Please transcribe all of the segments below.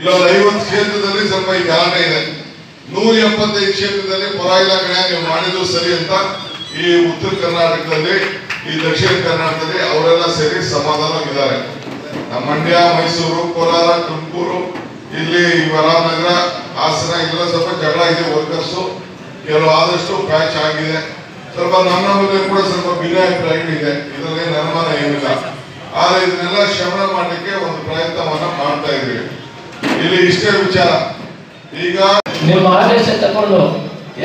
ಇಲ್ಲೊಂದು ಐವತ್ತು ಕ್ಷೇತ್ರದಲ್ಲಿ ಸ್ವಲ್ಪ ಈ ಕಾರಣ ಇದೆ. ನೂರ ಎಪ್ಪತ್ತೈದು ಕ್ಷೇತ್ರದಲ್ಲಿ ಪರ ಇಲಾಖೆ ನೀವು ಮಾಡಿದ್ರು ಸರಿ ಅಂತ ಈ ಉತ್ತರ ಕರ್ನಾಟಕದಲ್ಲಿ, ಈ ದಕ್ಷಿಣ ಕರ್ನಾಟಕದಲ್ಲಿ ಅವರೆಲ್ಲ ಸೇರಿ ಸಮಾಧಾನವಾಗಿದ್ದಾರೆ. ನಮ್ಮ ಮಂಡ್ಯ, ಮೈಸೂರು, ಕೋಲಾರ, ತುಮಕೂರು, ಇಲ್ಲಿ ವರಾನಗರ ಹಾಸನ ಇಲ್ಲ ಸ್ವಲ್ಪ ಜಗಳ ಇದೆ ವರ್ಕರ್ಸು ಕೆಲವು ಆದಷ್ಟು ಪ್ಯಾಚ್ ಆಗಿದೆ. ಸ್ವಲ್ಪ ನಮ್ಮ ಮೇಲೆ ಕೂಡ ಸ್ವಲ್ಪ ಭಿನ್ನಾಭಿಪ್ರಾಯಗಳಿದೆ ಇದರಲ್ಲಿ ಅನುಮಾನ ಏನಿಲ್ಲ. ಆದರೆ ಇದನ್ನೆಲ್ಲ ಶಮನ ಮಾಡಲಿಕ್ಕೆ ಒಂದು ಪ್ರಯತ್ನವನ್ನ ಮಾಡ್ತಾ ಇದ್ದೀವಿ. ಇಲ್ಲಿ ಇಷ್ಟೇ ವಿಚಾರ. ಈಗ ನಿಮ್ಮ ಆದೇಶ ತಗೊಂಡು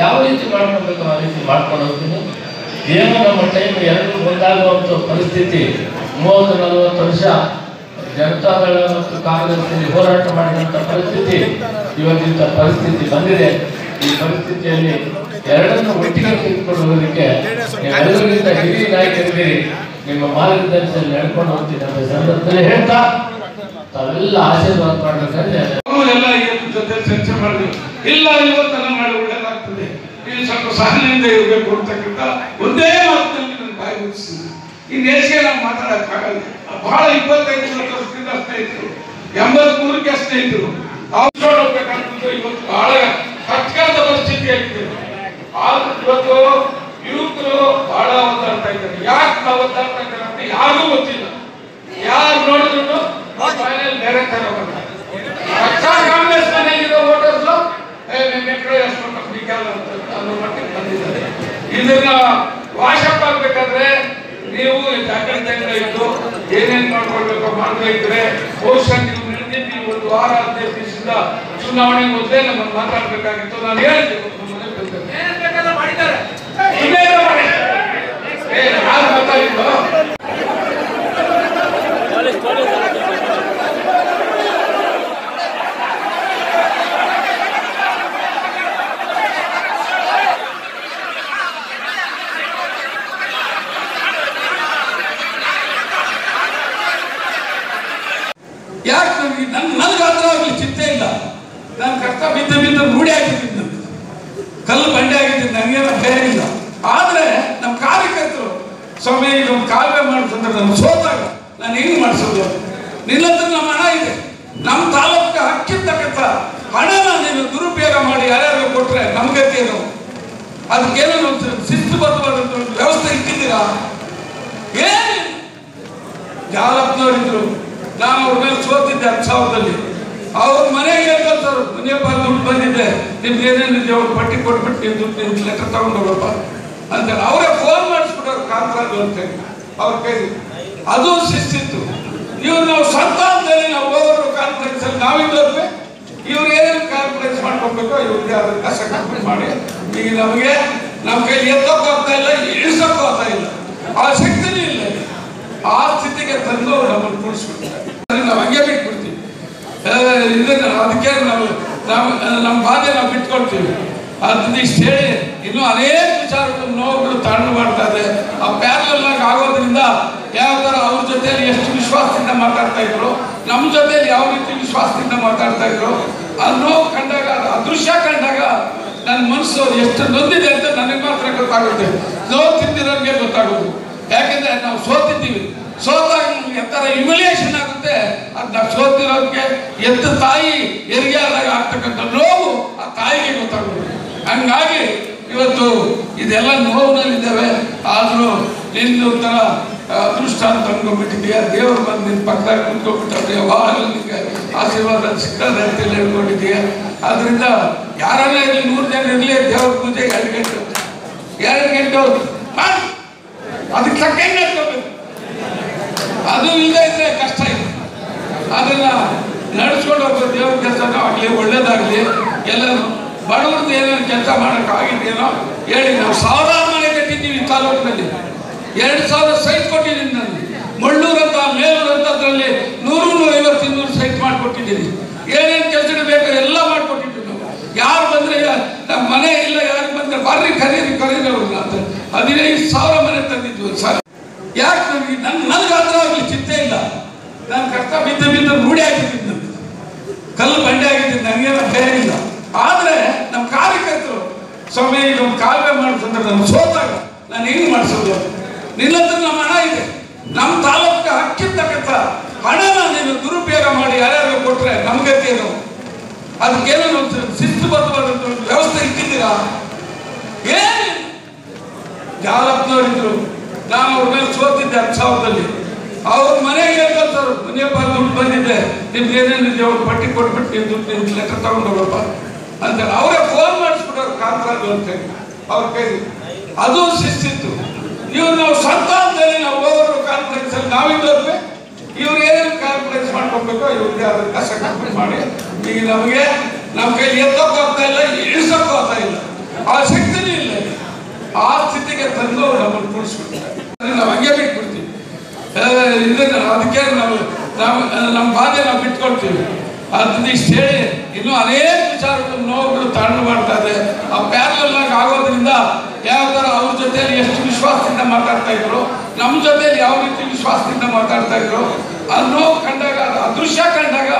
ಯಾವ ರೀತಿ ಮಾಡ್ಕೊಬೇಕು ಆ ರೀತಿ ಮಾಡ್ಕೊಂಡು ಹೋಗ್ತೀನಿ? ಏನು ನಮ್ಮ ಟೈಮ್ ಎರಡು ಒಂದಾಗುವಂಥ ಪರಿಸ್ಥಿತಿ, ಮೂವತ್ತು, ನಲವತ್ತು ವರ್ಷ ಜನತಾದಳ ಮತ್ತು ಕಾಂಗ್ರೆಸ್ ಹೋರಾಟ ಮಾಡಿದಂತ ಪರಿಸ್ಥಿತಿ ಇವತ್ತಿಂಥ ಪರಿಸ್ಥಿತಿ ಬಂದಿದೆ. ಈ ಪರಿಸ್ಥಿತಿಯಲ್ಲಿ ಎರಡನ್ನು ಒಟ್ಟಿಗೆ ತೆಗೆದುಕೊಂಡು ಹೋಗಲಿಕ್ಕೆ ನೀವೆಲ್ಲರಿಗಿಂತ ಹಿರಿಯ ನಾಯಕರಿದ್ದೀರಿ ನಿಮ್ಮ ಮಾರ್ಗದರ್ಶನ ನಡ್ಕೊಂಡು ಹೋಗ್ತೀನಿ ಅಂತ ಸಂದರ್ಭದಲ್ಲಿ ಹೇಳ್ತಾ, ತಾವೆಲ್ಲ ಆಶೀರ್ವಾದ ಎಲ್ಲ ಇವತ್ತು ಜೊತೆ ಚರ್ಚೆ ಮಾಡಿದ್ವಿ ಇಲ್ಲ ಇವತ್ತೆಲ್ಲ ಮಾಡಿ ಒಳ್ಳೇದಾಗ್ತದೆ ನೀವು ಸ್ವಲ್ಪ ಸಹನೆಯಿಂದ ಇರಬೇಕು ಅಂತಕ್ಕಂಥ ಒಂದೇ ಮಾತಿನಲ್ಲಿ ನನ್ನ ಬಾಯಿ ಮುಗಿಸಿದೆ ಇನ್ನು ಹೆಚ್ಚಿಗೆ ನಾವು ಮಾತಾಡಕ್ಕಾಗಲ್ಲ ಬಹಳ ಇಪ್ಪತ್ತೈದು ವರ್ಷದಿಂದ ಸ್ನೇಹಿತರು ಎಂಬತ್ ಮೂರಕ್ಕೆ ಸ್ನೇಹಿತರು ಅವ್ರು ಹೋಗ್ಬೇಕಂತಂದ್ರೆ ಇವತ್ತು ಬಹಳ ಪರಿಸ್ಥಿತಿ ಪರಿಸ್ಥಿತಿಯಾಗಿದೆ ಆದ್ರೂ ಇವತ್ತು ಯುವಕರು ಬಹಳ ಒದ್ದಾಡ್ತಾ ಇದ್ದಾರೆ ಯಾಕೆ ನಾವು ಒದ್ದಾಡ್ತಾ ಇದ್ದಾರೆ ಅಂತ ಯಾರಿಗೂ ಗೊತ್ತಿಲ್ಲ. ಯಾರು ನೋಡಿದ್ರು? ಬೇರೆ ತರ ಅನ್ನೋ ಮಟ್ಟಿಗೆ ಬಂದಿದ್ದಾರೆ. ಇದನ್ನ ವಾಶಪ್ ಆಗ್ಬೇಕಾದ್ರೆ ನೀವು ಜಾಗ್ರತೆಯಿಂದ ಇದ್ದು ಏನೇನ್ ಮಾಡ್ಕೊಳ್ಬೇಕು ಮಾಡ್ಬೇಕಿದ್ರೆ ಬಹುಶಃ ನೀವು ನಡೆದಿ ನೀವು ಒಂದು ವಾರ ಹದಿನೈದು ದಿವಸದಿಂದ ಚುನಾವಣೆ ಮೊದಲೇ ನಮ್ಮನ್ನು ಮಾತಾಡ್ಬೇಕಾಗಿತ್ತು. ನಾನು ಹೇಳ್ತೀನಿ. ಮಾಡಿದ್ದಾರೆ ಇನ್ನೇನೋ ಮಾಡಿ. ಏ ಯಾರು ಮಾತಾಡಿದ್ರು ಯಾಕೆ ನನಗೆ ನನ್ನ ನನಗೆ ಹತ್ರ ಚಿಂತೆ ಇಲ್ಲ. ನಾನು ಕಷ್ಟ ಬಿದ್ದ ಬಿದ್ದ ರೂಢಿ ಆಗಿದ್ದೀನಿ ನಾನು. ಕಲ್ಲು ಬಂಡೆ ಆಗಿದ್ದೀನಿ, ನನಗೇನು ಭಯ ಇಲ್ಲ. ಆದರೆ ನಮ್ಮ ಕಾರ್ಯಕರ್ತರು, ಸ್ವಾಮಿ ನಮ್ಮ ಕಾಲುವೆ ಮಾಡಿಸಂದ್ರೆ ನಾನು ಸೋತಾಗ, ನಾನು ಹೆಂಗೆ ಮಾಡಿಸೋದು? ನಿನ್ನ ನಮ್ಮ ಹಣ ಇದೆ. ನಮ್ಮ ತಾಲೂಕಿಗೆ ಹಕ್ಕಿರ್ತಕ್ಕಂಥ ಹಣನ ನೀನು ದುರುಪಯೋಗ ಮಾಡಿ ಯಾರ್ಯಾರು ಕೊಟ್ಟರೆ ನಮ್ಮ ಗತಿ ಏನು ಅದಕ್ಕೇನೋ ಒಂದು ಶಿಸ್ತುಬದ್ಧವಾದಂಥ ಒಂದು ವ್ಯವಸ್ಥೆ ಇಟ್ಟಿದ್ದೀರಾ? ಏನು ಜಾಲಪ್ಪನವರಿದ್ರು ನಾನು ಅವ್ರ ಮೇಲೆ ಸೋತಿದ್ದೆ ಹತ್ತು ಸಾವಿರದಲ್ಲಿ. ಅವ್ರ ಮನೆಗೆ ಹೇಳ್ತಾರೆ ಬಾರ್ ದುಡ್ಡು ಬಂದಿದೆ. ನಿಮ್ಗೆ ಏನೇನಿದೆ ಅವ್ರು ಪಟ್ಟಿ ಕೊಟ್ಬಿಟ್ಟು ನೀವು ದುಡ್ಡು ನಿಮ್ಗೆ ಲೆಕ್ಕ ತಗೊಂಡು ಹೋಗಪ್ಪ ಅಂತ ಅವರೇ ಫೋನ್ ಮಾಡಿಸ್ಬಿಟ್ಟವ್ರು ಕಾಂತರಾಜು ಅಂತ ಅವ್ರ ಕೈ ಅದು ಶಿಸ್ತಿತ್ತು. ಇವ್ರು ನಾವು ಸಂತಾನದಲ್ಲಿ ನಾವು ಹೋಗೋರು ಕಾನ್ಫರೆನ್ಸ್ ಅಲ್ಲಿ ನಾವಿದ್ದವ್ರಿಗೆ ಇವ್ರು ಏನೇನು ಕಾನ್ಫರೆನ್ಸ್ ಮಾಡ್ಕೊಬೇಕು ಇವ್ರಿಗೆ ಅದನ್ನ ಕಸ ಕಂಪ್ಲೀಟ್ ಮಾಡಿ. ಈಗ ನಮಗೆ ನಮ್ಮ ಕೈಲಿ ಎತ್ತಕ್ಕೂ ಆಗ್ತಾ ಇಲ್ಲ ಇಳಿಸಕ್ಕೂ ಆಗ್ತಾ ಇಲ್ಲ ಈಗ. ಆ ಸ್ಥಿತಿಗೆ ತಂದು ನಮ್ಮನ್ನು ಕೂಡಿಸ್ಬಿಡ್ತಾರೆ ನಾವು ಹಂಗೆ ಬಿಟ್ಬಿಡ್ತೀವಿ. ಇದನ್ನ ಅದಕ್ಕೆ ನಾವು ನಾವು ನಮ್ಮ ಬಾಧೆ ನಾವು ಬಿಟ್ಕೊಳ್ತೀವಿ. ಅದನ್ನ ಇಷ್ಟು ಹೇಳಿ, ಇನ್ನೂ ಅನೇಕ ವಿಚಾರಗಳು ನೋವುಗಳು ತಾಂಡು ಮಾಡ್ತಾ ಇದೆ. ಆ ಪ್ಯಾರಲ್ ಆಗೋದ್ರಿಂದ ಯಾವ ಅವ್ರ ಜೊತೆಯಲ್ಲಿ ಎಷ್ಟು ವಿಶ್ವಾಸದಿಂದ ಮಾತಾಡ್ತಾ ಇದ್ರು, ನಮ್ಮ ಜೊತೆಯಲ್ಲಿ ಯಾವ ರೀತಿ ವಿಶ್ವಾಸದಿಂದ ಮಾತಾಡ್ತಾ ಇದ್ರು, ಆ ನೋವು ಕಂಡಾಗ ಅದೃಶ್ಯ ದೃಶ್ಯ ಕಂಡಾಗ ನನ್ನ ಮನಸ್ಸು ಎಷ್ಟು ನೊಂದಿದೆ ಅಂತ ನನಗೆ ಮಾತ್ರ ಗೊತ್ತಾಗುತ್ತೆ. ನೋವು ತಿಂದಿರೋರಿಗೆ ಗೊತ್ತಾಗೋದು. ಯಾಕೆಂದ್ರೆ ನಾವು ಸೋತಿದ್ದೀವಿ. ಸೋತಾಗ ನಮ್ಗೆ ಎಂತರ ಹ್ಯುಮಿಲಿಯೇಷನ್ ಆಗುತ್ತೆ ಅದು ನಾವು ಸೋತಿರೋದಕ್ಕೆ ಎತ್ತ ತಾಯಿ ಹೆರಿಗೆ ಆದಾಗ ಆಗ್ತಕ್ಕಂಥ ನೋವು ಆ ತಾಯಿಗೆ ಗೊತ್ತಾಗುತ್ತೆ ಹಂಗಾಗಿ ಇವತ್ತು ಇದೆಲ್ಲ ನೋವಿನಲ್ಲಿದ್ದಾವೆ. ಆದರೂ ನಿನ್ನ ಒಂಥರ ಅದೃಷ್ಟ ಅಂತ ಅಂದ್ಕೊಂಡ್ಬಿಟ್ಟಿದ್ಯಾ ದೇವರು ಬಂದು ನಿನ್ನ ಪಕ್ಕದಾಗ ಕುಂತ್ಕೊಂಡ್ಬಿಟ್ಟವ್ರೆ ಯಾವಾಗಲೂ ನಿಮಗೆ ಆಶೀರ್ವಾದ ಸಿಗ್ತದೆ ಅಂತೇಳಿ ಹೇಳ್ಕೊಂಡಿದ್ದೀಯಾ. ಆದ್ರಿಂದ ಯಾರನ್ನ ಇರಲಿ ನೂರು ಜನ ಇರಲಿ, ದೇವ್ರ ಪೂಜೆ ಎರಡು ಗಂಟೆ ಎರಡು ಗಂಟೆ ಅದಕ್ಕೆ ತಕ್ಕಂಗೆ ಅದು ಇಲ್ಲ ಇದ್ರೆ ಕಷ್ಟ ಇದೆ. ಅದನ್ನ ನಡೆಸ್ಕೊಂಡು ಹೋಗೋ ದೇವ್ರ ಕೆಲಸನೂ ಆಗಲಿ, ಒಳ್ಳೇದಾಗಲಿ ಎಲ್ಲರೂ ಬಡವ್ರದ್ದು ಏನೇನು ಕೆಲಸ ಮಾಡೋಕೆ ಆಗಿದ್ದೇನೋ ಹೇಳಿ. ನಾವು ಸಾವಿರಾರು ಮನೆ ಕಟ್ಟಿದ್ದೀವಿ ತಾಲೂಕಿನಲ್ಲಿ. ಎರಡು ಸಾವಿರ ಸೈಟ್ ಕೊಟ್ಟಿದ್ದೀನಿ ನಾನು. ಮುಳ್ಳೂರಂತ, ಮೇಲೂರಂತ ಅದರಲ್ಲಿ ನೂರು, ನೂರೈವತ್ತು ಇನ್ನೂರು ಸೈಟ್ ಮಾಡಿಕೊಟ್ಟಿದ್ದೀನಿ ಏನೇನು ಕೆಲಸ ಬೇಕು ಎಲ್ಲ ಮಾಡಿಕೊಟ್ಟಿದ್ದೀವಿ ನಾವು. ಯಾರು ಬಂದರೆ ನಮ್ಮ ಮನೆ ಇಲ್ಲ, ಯಾರು ಬಂದರೆ ಬರ್ರಿ, ಕರೀರಿ ಕರೀರಿ ಅವ್ರನ್ನ ಅಂತ. ಹದಿನೈದು ಸಾವಿರ ಮನೆ ತಂದಿದ್ವಿ ಸರ್. ಯಾಕೆ ನನಗೆ ನನ್ನ ನನಗೆ ಹತ್ರ ಆಗಲಿ ಚಿಂತೆ ಇಲ್ಲ. ನಾನು ಕಷ್ಟ ಬಿದ್ದ ಬಿದ್ದ ರೂಢಿ ಆಗಿದ್ದೀನಿ ನನಗೆ ಕಲ್ಲು ಬಂಡೆ ಆಗಿದ್ದೀನಿ, ನನಗೇನು ಭಯ ಇಲ್ಲ. ಆದರೆ ನಮ್ಮ ಕಾರ್ಯಕರ್ತರು, ಸ್ವಾಮಿ ನಮ್ಮ ಕಾಲುವೆ ಮಾಡಿಸಂದ್ರೆ ನಾನು ಸೋತಾಗ ನಾನು ಹೆಂಗೆ ಮಾಡಿಸೋದು? ನಿನ್ನತ್ರ ನಮ್ಮ ಹಣ ಇದೆ. ನಮ್ಮ ತಾಲೂಕಿಗೆ ಹಕ್ಕಿರ್ತಕ್ಕಂಥ ಹಣನ ನೀನು ದುರುಪಯೋಗ ಮಾಡಿ ಯಾರ್ಯಾರು ಕೊಟ್ಟರೆ ನಮ್ಮ ಏನು ಏನು ಅದಕ್ಕೇನೋ ಒಂದು ಶಿಸ್ತುಬದ್ಧವಾದಂಥ ಒಂದು ವ್ಯವಸ್ಥೆ ಇಟ್ಟಿದ್ದೀರಾ ಏನು ಜಾಲಪ್ಪನವರಿದ್ರು ನಾನು ಅವ್ರ ಮೇಲೆ ಸೋತಿದ್ದೆ ಹತ್ತು ಸಾವಿರದಲ್ಲಿ. ಅವ್ರ ಮನೆಗೆ ಹೇಳ್ತಾರೆ ಮುನಿಯಪ್ಪ ದುಡ್ಡು ಬಂದಿದೆ. ನಿಮ್ಗೆ ಏನೇನಿದೆ ಅವ್ರು ಪಟ್ಟಿ ಕೊಟ್ಬಿಟ್ಟು ನೀವು ದುಡ್ಡು ನಿಮ್ಗೆ ಲೆಕ್ಕ ತಗೊಂಡೋಗಪ್ಪ ಅಂತ ಅವರೇ ಫೋನ್ ಮಾಡಿಸ್ಬಿಟ್ಟವ್ರು ಕಾಂತರಾಜು ಅಂತ ಅವ್ರ ಕೈ ಅದು ಶಿಸ್ತಿತ್ತು. ಇವ್ರು ನಾವು ಸಂತಾನದಲ್ಲಿ ನಾವು ಹೋಗೋರು ಕಾನ್ಫರೆನ್ಸ್ ಅಲ್ಲಿ ನಾವಿದ್ದವ್ರೆ ಇವ್ರು ಏನೇನು ಕಾನ್ಫರೆನ್ಸ್ ಮಾಡ್ಕೊಬೇಕೋ ಇವ್ರಿಗೆ ಅದಕ್ಕೆ ಕಸ ಮಾಡಿ. ಈಗ ನಮಗೆ ನಮ್ಮ ಕೈಲಿ ಎತ್ತಕ್ಕೆ ಹೋಗ್ತಾ ಇಲ್ಲ ಇಳಿಸಕ್ಕೆ ಇಲ್ಲ ಆ ಶಕ್ತಿನೂ ಇಲ್ಲ ಆ ಸ್ಥಿತಿಗೆ ತಂದು ನಮ್ಮನ್ನು ಕೂಡಿಸ್ಬಿಡ್ತಾರೆ ನಾವು ಹಂಗೆ ಬಿಟ್ಬಿಡ್ತೀವಿ. ಇದನ್ನ ಅದಕ್ಕೆ ನಾವು ನಾವು ನಮ್ಮ ಬಾಧೆ ನಾವು ಬಿಟ್ಕೊಳ್ತೀವಿ. ಅದನ್ನ ಇಷ್ಟು ಹೇಳಿ, ಇನ್ನೂ ಅನೇಕ ವಿಚಾರಗಳು ನೋವುಗಳು ತಾಂಡು ಮಾಡ್ತಾ ಇದೆ. ಆ ಪ್ಯಾರಲ್ ಆಗೋದ್ರಿಂದ ಯಾವ ಥರ ಅವ್ರ ಜೊತೆಲಿ ಎಷ್ಟು ವಿಶ್ವಾಸದಿಂದ ಮಾತಾಡ್ತಾ ಇದ್ರು, ನಮ್ಮ ಜೊತೆಲಿ ಯಾವ ರೀತಿ ವಿಶ್ವಾಸದಿಂದ ಮಾತಾಡ್ತಾ ಇದ್ರು, ಆ ನೋವು ಕಂಡಾಗ, ಆ ದೃಶ್ಯ ಕಂಡಾಗ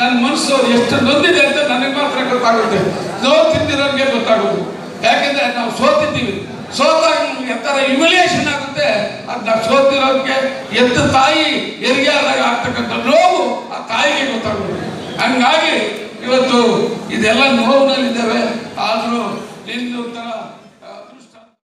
ನನ್ನ ಮನಸ್ಸು ಎಷ್ಟು ನೊಂದಿದೆ ಅಂತ ನನಗೆ ಮಾತ್ರ ಗೊತ್ತಾಗುತ್ತೆ. ನೋವು ತಿಂದಿರೋರಿಗೆ ಗೊತ್ತಾಗೋದು ಯಾಕೆಂದ್ರೆ ನಾವು ಸೋತಿದ್ದೀವಿ. ಸೋತಾಗ ಎತ್ತರ ಇಮಿಲಿಯೇಷನ್ ಆಗುತ್ತೆ. ಅದನ್ನ ಸೋತಿರೋದಕ್ಕೆ ಎತ್ತು ತಾಯಿ ಹೆರಿಗೆ ಆದಾಗ ಆಗ್ತಕ್ಕಂಥ ನೋವು ಆ ತಾಯಿಗೆ ಗೊತ್ತಾಗುತ್ತೆ ಹಂಗಾಗಿ ಇವತ್ತು ಇದೆಲ್ಲ ನೋವಿನಲ್ಲಿದ್ದೇವೆ. ಆದರೂ ನಿನ್ನ ತರ